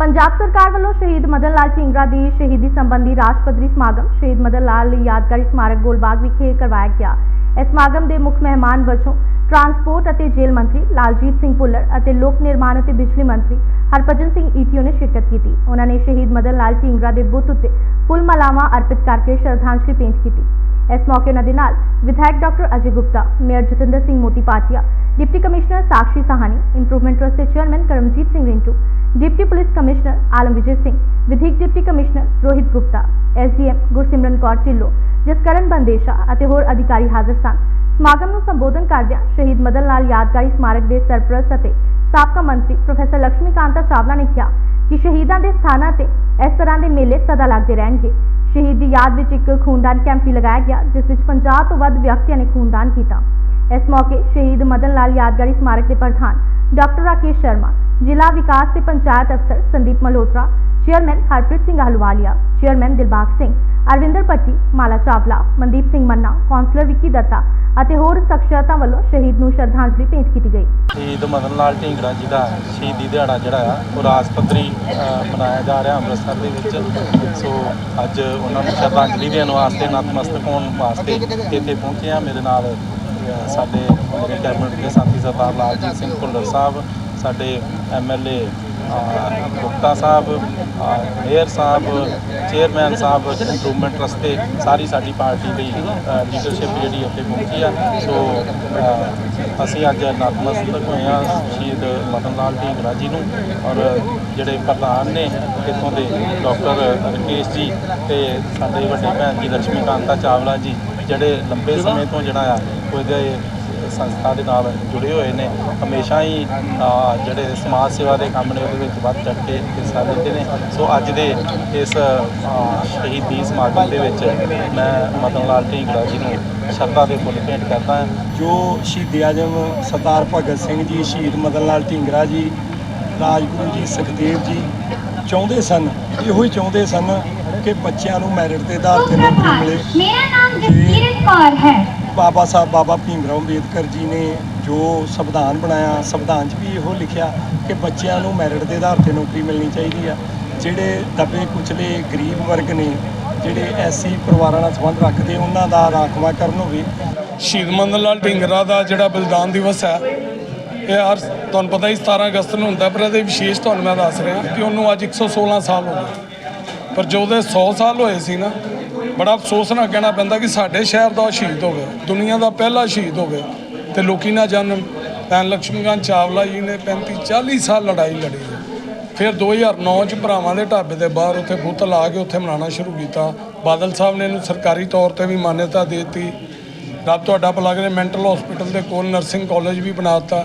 ਪੰਜਾਬ ਸਰਕਾਰ ਵੱਲੋਂ ਸ਼ਹੀਦ ਮਦਨ ਲਾਲ ਢੀਂਗਰਾ ਦੀ ਸ਼ਹੀਦੀ ਸੰਬੰਧੀ ਰਾਸ਼ਟਰਪਤੀ ਸਮਾਗਮ ਸ਼ਹੀਦ ਮਦਨ ਲਾਲ ਯਾਦਗਾਰੀ ਸਮਾਰਕ ਗੋਲਬਾਗ ਵਿਖੇ ਕਰਵਾਇਆ ਗਿਆ। ਇਸ ਸਮਾਗਮ ਦੇ ਮੁੱਖ ਮਹਿਮਾਨ ਵਜੋਂ ਟਰਾਂਸਪੋਰਟ ਅਤੇ ਜੇਲ੍ਹ ਮੰਤਰੀ ਲਾਲਜੀਤ ਸਿੰਘ ਭੁੱਲਰ ਅਤੇ ਲੋਕ ਨਿਰਮਾਣ ਅਤੇ ਬਿਜਲੀ ਮੰਤਰੀ ਹਰਭਜਨ ਸਿੰਘ ਈਟੀਓ ਨੇ ਸ਼ਿਰਕਤ ਕੀਤੀ। ਉਹਨਾਂ ਨੇ ਸ਼ਹੀਦ ਮਦਨ ਲਾਲ ਢੀਂਗਰਾ ਦੇ ਬੁੱਤ ਉੱਤੇ ਫੁੱਲ ਮਾਲਾਵਾਂ ਅਰਪਿਤ ਕਰਕੇ ਸ਼ਰਧਾਂਜਲੀ ਭੇਂਟ ਕੀਤੀ। ਇਸ ਮੌਕੇ ਉਹਨਾਂ ਦੇ ਨਾਲ ਵਿਧਾਇਕ doctor Ajay Gupta, mayor Jatinder Singh Moti Bhatia, deputy commissioner Sakshi Sawhney, improvement trust ਦੇ chairman Karamjit Singh Rintu deputy police commissioner Alam Vijay Singh ਵਿਧਿਕ deputy commissioner Rohit Gupta, SDM Gursimran Kaur Dhillon, Jaskaran Bandesha ਅਤੇ ਹੋਰ ਅਧਿਕਾਰੀ ਹਾਜ਼ਰ ਸਨ। ਸਮਾਗਮ ਨੂੰ ਸੰਬੋਧਨ ਕਰਦਿਆਂ ਸ਼ਹੀਦ ਮਦਨ ਲਾਲ ਯਾਦਗਾਰੀ ਸਮਾਰਕ ਦੇ ਸਰਪ੍ਰਸਤ ਅਤੇ ਸਾਬਕਾ ਮੰਤਰੀ ਪ੍ਰੋਫੈਸਰ ਲక్ష్ਮੀ ਕਾਂਤਾ ਚਾਵਲਾ ਨੇ ਕਿਹਾ ਕਿ ਸ਼ਹੀਦਾਂ ਦੇ ਸਥਾਨਾਂ ਤੇ ਇਸ ਤਰ੍ਹਾਂ ਦੇ ਮੇਲੇ ਸਦਾ ਲੱਗਦੇ ਰਹਿਣਗੇ। ਸ਼ਹੀਦ ਦੀ ਯਾਦ ਵਿੱਚ ਇੱਕ ਖੂਨਦਾਨ ਕੈਂਪ ਵੀ ਲਗਾਇਆ ਗਿਆ, ਜਿਸ ਵਿੱਚ 50 ਤੋਂ ਵੱਧ ਵਿਅਕਤੀਆਂ ਨੇ ਖੂਨਦਾਨ ਕੀਤਾ। ਇਸ ਮੌਕੇ ਸ਼ਹੀਦ ਮਦਨ ਲਾਲ ਯਾਦਗਾਰੀ ਸਮਾਰਕ ਦੇ ਪ੍ਰਧਾਨ ਡਾਕਟਰ ਰਾਕੇਸ਼ ਸ਼ਰਮਾ, ਜ਼ਿਲ੍ਹਾ ਵਿਕਾਸ ਤੇ ਪੰਚਾਇਤ ਅਫਸਰ ਸੰਦੀਪ ਮਲਹੋਤਰਾ, ਚੇਅਰਮੈਨ ਹਰਪ੍ਰੀਤ ਸਿੰਘ ਆਹਲੂਵਾਲੀਆ ਚੇਅਰਮੈਨ ਦਿਲਬਾਗ ਸਿੰਘ, ਅਰਵਿੰਦਰ ਪੱਟੀ ਮਾਲਾ ਚਾਵਲਾ, ਮਨਦੀਪ ਸਿੰਘ ਮੰਨਾ, ਕੌਂਸਲਰ ਵਿੱਕੀ ਦੱਤਾ ਅਤੇ ਹੋਰ ਸ਼ਖਸੀਅਤਾਂ ਵੱਲੋਂ ਸ਼ਹੀਦ ਨੂੰ ਸ਼ਰਧਾਂਜਲੀ ਭੇਂਟ ਕੀਤੀ ਗਈ। ਸ਼ਹੀਦ ਮਦਨ ਲਾਲ ਢੀਂਗਰਾ ਜੀ ਦਾ ਸ਼ਹੀਦੀ ਦਿਹਾੜਾ ਜਿਹੜਾ ਆ, ਉਹ ਰਾਜਪੱਧਰੀ ਮਨਾਇਆ ਜਾ ਰਿਹਾ ਅੰਮ੍ਰਿਤਸਰ ਦੇ ਵਿੱਚ। ਸੋ ਅੱਜ ਉਹਨਾਂ ਨੂੰ ਸ਼ਰਧਾਂਜਲੀ ਦੇਣ ਵਾਸਤੇ, ਨਤਮਸਤਕ ਹੋਣ ਵਾਸਤੇ ਇੱਥੇ ਪਹੁੰਚੇ ਆ ਮੇਰੇ ਨਾਲ ਸਾਡੇ ਮੇਰੇ ਕੈਬਨਿਟ ਦੇ ਸਾਥੀ ਸਰਦਾਰ ਲਾਲਜੀਤ ਸਿੰਘ ਭੁੱਲਰ ਸਾਹਿਬ ਸਾਡੇ MLA Gupta sahib mayor sahib, chairman sahib, improvement trust ਤੇ ਸਾਰੀ ਸਾਡੀ ਪਾਰਟੀ ਦੀ ਲੀਡਰਸ਼ਿਪ ਜਿਹੜੀ ਉੱਥੇ ਪਹੁੰਚੀ ਆ। ਸੋ ਅਸੀਂ ਅੱਜ ਨਤਮਸਤਕ ਹੋਏ ਆ ਸ਼ਹੀਦ ਮਦਨ ਲਾਲ ਢੀਂਗਰਾ ਜੀ ਨੂੰ ਔਰ ਜਿਹੜੇ ਪ੍ਰਧਾਨ ਨੇ ਇੱਥੋਂ ਦੇ ਡਾਕਟਰ ਰਕੇਸ਼ ਜੀ ਤੇ ਸਾਡੇ ਵੱਡੇ ਭੈਣ ਜੀ ਲక్ష్ਮੀ ਕਾਂਤਾ ਚਾਵਲਾ ਜੀ, ਜਿਹੜੇ ਲੰਬੇ ਸਮੇਂ ਤੋਂ ਜਿਹੜਾ ਆ ਉਹਦੇ ਸੰਸਥਾ ਦੇ ਨਾਲ ਜੁੜੇ ਹੋਏ ਨੇ। ਹਮੇਸ਼ਾ ਹੀ ਜਿਹੜੇ ਸਮਾਜ ਸੇਵਾ ਦੇ ਕੰਮ ਨੇ ਉਹਦੇ ਵਿੱਚ ਵੱਧ ਚੜ ਕੇ ਹਿੱਸਾ ਲੈਂਦੇ ਨੇ। ਸੋ ਅੱਜ ਦੇ ਇਸ ਸ਼ਹੀਦੀ ਸਮਾਗਮ ਦੇ ਵਿੱਚ ਮੈਂ ਮਦਨ ਲਾਲ ਢੀਂਗਰਾ ਜੀ ਨੂੰ ਸ਼ਰਧਾ ਦੇ ਫੁੱਲ ਭੇਂਟ ਕਰਦਾ ਜੋ ਸ਼ਹੀਦ ਆਜਮ ਸਰਦਾਰ ਭਗਤ ਸਿੰਘ ਜੀ ਸ਼ਹੀਦ ਮਦਨ ਲਾਲ ਢੀਂਗਰਾ ਜੀ ਰਾਜਗੁਰੂ ਜੀ ਸੁਖਦੇਵ ਜੀ ਚਾਹੁੰਦੇ ਸਨ ਇਹੋ ਹੀ ਚਾਹੁੰਦੇ ਸਨ ਕਿ ਬੱਚਿਆਂ ਨੂੰ ਮੈਰਿਟ ਦੇ ਆਧਾਰ ਤੇ ਨੌਕਰੀ ਮਿਲੇ। ਮੇਰਾ ਨਾਮ ਜਸਕੀਰਤ ਕੌਰ ਹੈ। ਬਾਬਾ ਸਾਹਿਬ, ਬਾਬਾ ਭੀਮ ਰਾਓ ਅੰਬੇਦਕਰ ਜੀ ਨੇ ਜੋ ਸੰਵਿਧਾਨ ਬਣਾਇਆ, ਸੰਵਿਧਾਨ 'ਚ ਵੀ ਇਹੋ ਲਿਖਿਆ ਕਿ ਬੱਚਿਆਂ ਨੂੰ ਮੈਰਿਟ ਦੇ ਆਧਾਰ ਤੇ ਨੌਕਰੀ ਮਿਲਣੀ ਚਾਹੀਦੀ ਆ। ਜਿਹੜੇ ਦਬੇ ਕੁਚਲੇ ਗਰੀਬ ਵਰਗ ਨੇ, ਜਿਹੜੇ ਐਸੀ ਪਰਿਵਾਰਾਂ ਨਾਲ ਸੰਬੰਧ ਰੱਖਦੇ, ਉਹਨਾਂ ਦਾ ਰਾਖਵਾਂਕਰਨ ਹੋਵੇ। ਸ਼ਹੀਦ ਮਦਨ ਲਾਲ ਢਿੰਗਰਾ ਦਾ ਜਿਹੜਾ ਬਲੀਦਾਨ ਦਿਵਸ ਹੈ, ਇਹ ਹਰ, ਤੁਹਾਨੂੰ ਪਤਾ ਹੀ 17 ਅਗਸਤ ਨੂੰ ਹੁੰਦਾ ਪਰ ਇਹਦੇ ਵਿਸ਼ੇਸ਼ ਤੁਹਾਨੂੰ ਮੈਂ ਦੱਸ ਰਿਹਾ ਕਿ ਉਹਨੂੰ ਅੱਜ 116 ਸਾਲ ਹੋ ਗਏ। ਪਰ ਜੋ ਦੇ 100 ਸਾਲ ਹੋਏ ਸੀ ਨਾ, ਬੜਾ ਅਫਸੋਸ ਨਾਲ ਕਹਿਣਾ ਪੈਂਦਾ ਕਿ ਸਾਡੇ ਸ਼ਹਿਰ ਦਾ ਸ਼ਹੀਦ ਹੋ ਗਿਆ, ਦੁਨੀਆ ਦਾ ਪਹਿਲਾ ਸ਼ਹੀਦ ਹੋ ਗਿਆ ਤੇ ਲੋਕੀ ਨਾ ਜਾਣਨ। ਭੈਣ ਲక్ష్ਮੀਕਾਂਤ ਚਾਵਲਾ ਜੀ ਨੇ 35 40 ਸਾਲ ਲੜਾਈ ਲੜੀ ਹੈ। ਫਿਰ 2009 ਚ ਭਰਾਵਾਂ ਦੇ ਢਾਬੇ ਦੇ ਬਾਹਰ ਉੱਥੇ ਬੁੱਤ ਲਾ ਕੇ ਉੱਥੇ ਮਨਾਉਣਾ ਸ਼ੁਰੂ ਕੀਤਾ। ਬਾਦਲ ਸਾਹਿਬ ਨੇ ਇਹਨੂੰ ਸਰਕਾਰੀ ਤੌਰ ਤੇ ਵੀ ਮਾਨਤਾ ਦੇ ਦਿੱਤੀ। ਰੱਬ ਤੁਹਾਡਾ ਭਲਾ ਕਰੇ ਮੈਂਟਲ ਹਸਪੀਟਲ ਦੇ ਕੋਲ ਨਰਸਿੰਗ ਕਾਲਜ ਵੀ ਬਣਾਤਾ